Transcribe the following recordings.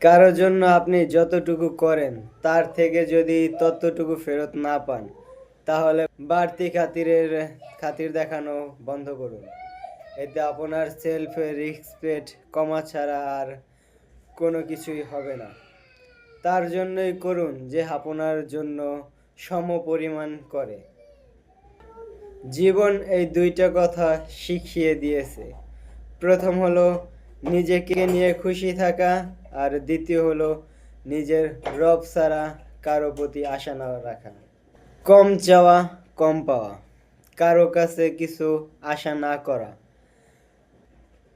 কারোর জন্য আপনি যতটুকু করেন, তার থেকে যদি ততটুকু ফেরত না পান, তাহলে বাড়তি খাতিরের, খাতির দেখানো বন্ধ করুন। এতে আপনার সেলফ রেসপেক্ট কমা ছাড়া আর কোনো কিছুই হবে না। তার জন্যই করুন যে আপনার জন্য সম পরিমাণ করে। জীবন এই দুইটা কথা শিখিয়ে দিয়েছে। প্রথম হলো, নিজেকে নিয়ে খুশি থাকা আর দ্বিতীয় হলো নিজের রব ছাড়া কারও প্রতি আশা না রাখা। কম চাওয়া, কম পাওয়া। কারও কাছে কিছু আশা না করা।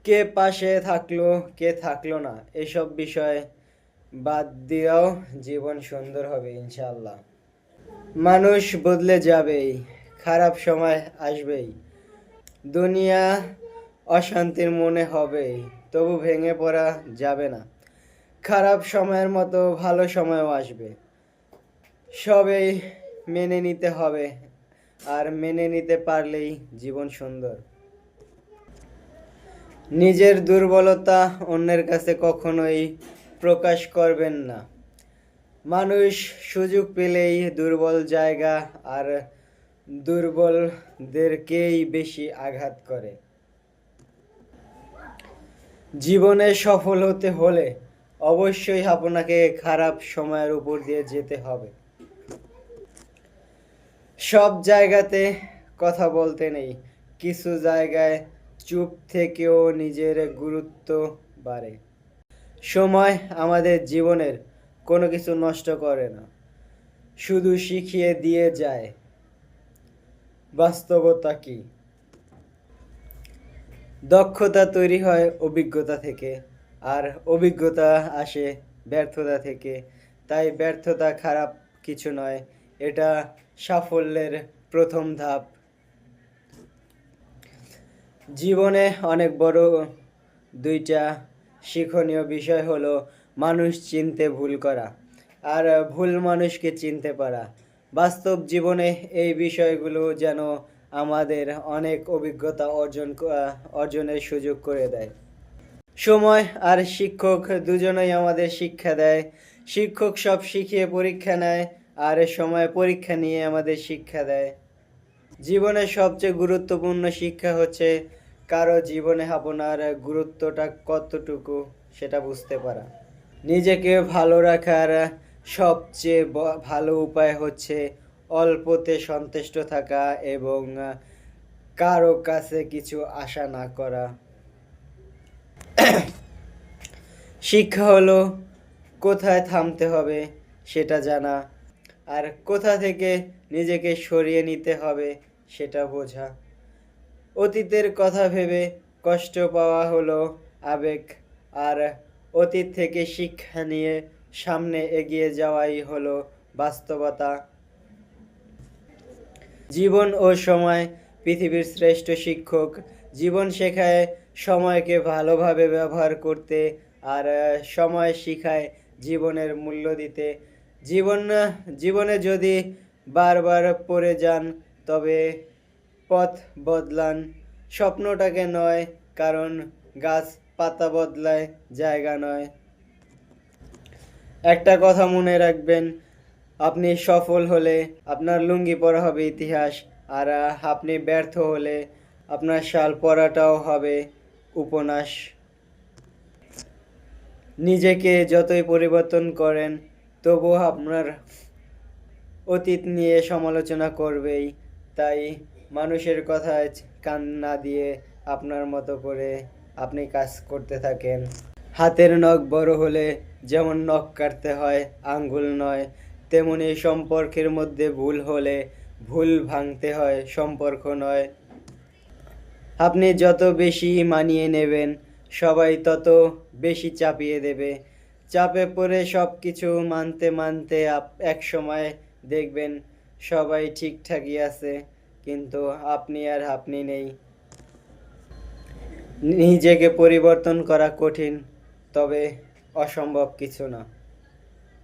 কে পাশে থাকল, কে থাকল না, এসব বিষয় বাদ দিয়েও জীবন সুন্দর হবে ইনশাল্লাহ মানুষ বদলে যাবেই, খারাপ সময় আসবেই। দুনিয়া অশান্তির মনে হবেই তবু ভেঙে পড়া যাবে না। খারাপ সময়ের মতো ভালো সময়ও আসবে। সবেই মেনে নিতে হবে আর মেনে নিতে পারলেই জীবন সুন্দর। নিজের দুর্বলতা অন্যের কাছে কখনোই প্রকাশ করবেন না। মানুষ সুযোগ পেলেই দুর্বল জায়গা আর দুর্বলদেরকেই বেশি আঘাত করে। জীবনে সফল হতে হলে অবশ্যই আপনাকে খারাপ সময়ের উপর দিয়ে যেতে হবে। সব জায়গাতে কথা বলতে নেই। কিছু জায়গায় চুপ থেকেও নিজের গুরুত্ব বাড়ে। সময় আমাদের জীবনের কোনো কিছু নষ্ট করে না। শুধু শিখিয়ে দিয়ে যায়। বাস্তবতা কি? দক্ষতা তৈরি হয় অভিজ্ঞতা থেকে। আর অভিজ্ঞতা আসে ব্যর্থতা থেকে। তাই ব্যর্থতা খারাপ কিছু নয়, এটা সাফল্যের প্রথম ধাপ। জীবনে অনেক বড় দুইটা শিক্ষণীয় বিষয় হলো মানুষ চিনতে ভুল করা আর ভুল মানুষকে চিনতে পারা। বাস্তব জীবনে এই বিষয়গুলো যেন আমাদের অনেক অভিজ্ঞতা অর্জন অর্জনের সুযোগ করে দেয়। সময় আর শিক্ষক দুজনেই আমাদের শিক্ষা দেয়। শিক্ষক সব শিখিয়ে পরীক্ষা নেয় আর সময় পরীক্ষা নিয়ে আমাদের শিক্ষা দেয়। জীবনের সবচেয়ে গুরুত্বপূর্ণ শিক্ষা হচ্ছে, কারও জীবনে আপনার গুরুত্বটা কতটুকু সেটা বুঝতে পারা। নিজেকে ভালো রাখার সবচেয়ে ভালো উপায় হচ্ছে অল্পতে সন্তুষ্ট থাকা এবং কারও কাছে কিছু আশা না করা। শিক্ষা হলো কোথায় থামতে হবে সেটা জানা, আর কোথা থেকে নিজেকে সরিয়ে নিতে হবে সেটা বোঝা। অতীতের কথা ভেবে কষ্ট পাওয়া হলো আবেগ, আর অতীত থেকে শিক্ষা নিয়ে সামনে এগিয়ে যাওয়াই হলো বাস্তবতা। জীবন ও সময় পৃথিবীর শ্রেষ্ঠ শিক্ষক। জীবন শেখায় সময়কে ভালোভাবে ব্যবহার করতে আর সময় শিখায় জীবনের মূল্য দিতে। জীবন, জীবনে যদি বারবার পড়ে যান, তবে পথ বদলান। স্বপ্নটাকে নয়, কারণ গাছ পাতা বদলায়, জায়গা নয়। একটা কথা মনে রাখবেন, আপনি সফল হলে আপনার লুঙ্গি পরা হবে ইতিহাস, আর আপনি ব্যর্থ হলে আপনার শাল পরাটাও হবে উপন্যাস। নিজেকে যতই পরিবর্তন করেন, তবুও আপনার অতীত নিয়ে সমালোচনা করবেই। তাই মানুষের কথায় কান না দিয়ে আপনার মতো করে আপনি কাজ করতে থাকেন। হাতের নখ বড় হলে যেমন নখ কাটতে হয়, আঙ্গুল নয়, তেমনি সম্পর্কের মধ্যে ভুল হলে ভুল ভাঙতে হয়, সম্পর্ক নয়। আপনি যত বেশি মানিয়ে নেবেন সবাই তত বেশি চাপিয়ে দেবে। চাপে পড়ে সব কিছু মানতে মানতে এক সময় দেখবেন সবাই ঠিকঠাকই আছে, কিন্তু আপনি আর আপনি নেই। নিজেকে পরিবর্তন করা কঠিন, তবে অসম্ভব কিছু না।